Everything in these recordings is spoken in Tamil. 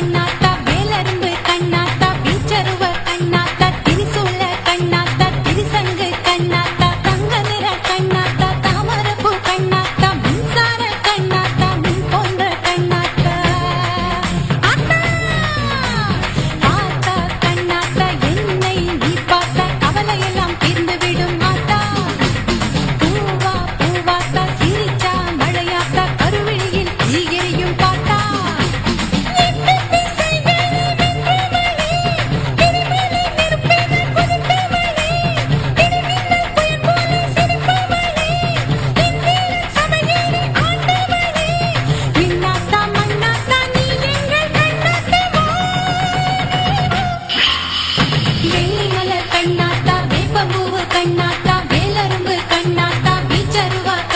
கண்ணாத்தா வேலரும்பு கண்ணாத்தா பீச்சருவ கண்ணாத்தா திரிசூல கண்ணாத்தா திரிசங்கு கண்ணாத்தா தங்க நிற கண்ணாத்தா தாமரப்பூ கண்ணாத்தா மின்சார கண்ணாத்தா மின் போன்ற கண்ணாத்தா. ஆத்தா கண்ணாத்தா என்னை நீ பார்த்த கவலையெல்லாம் தீர்ந்துவிடும்.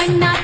not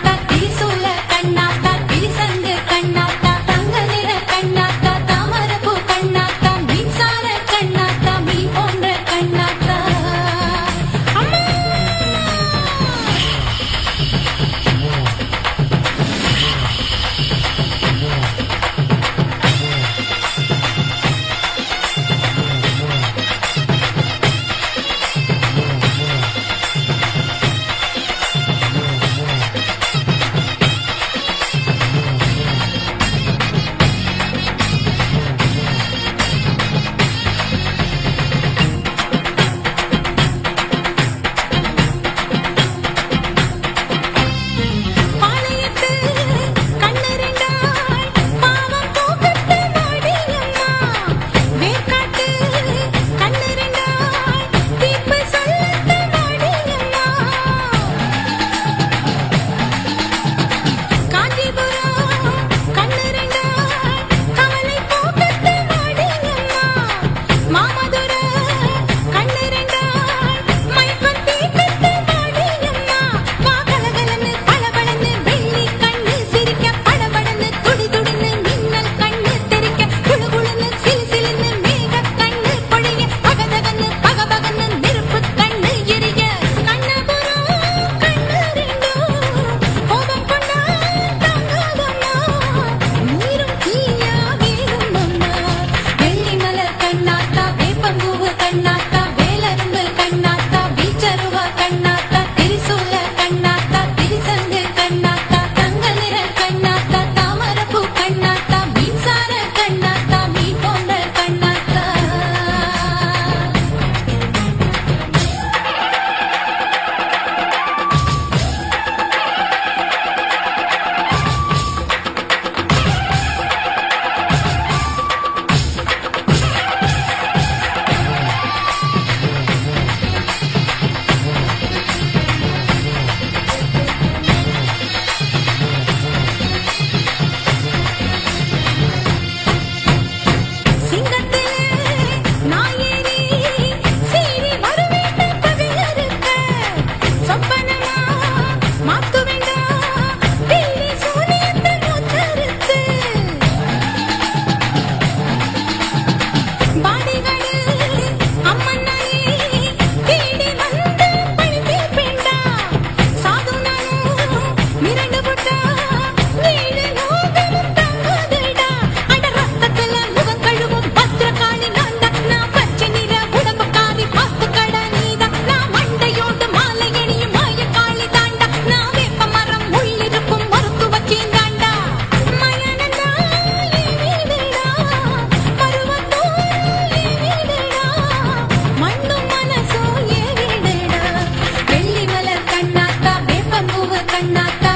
I'm not the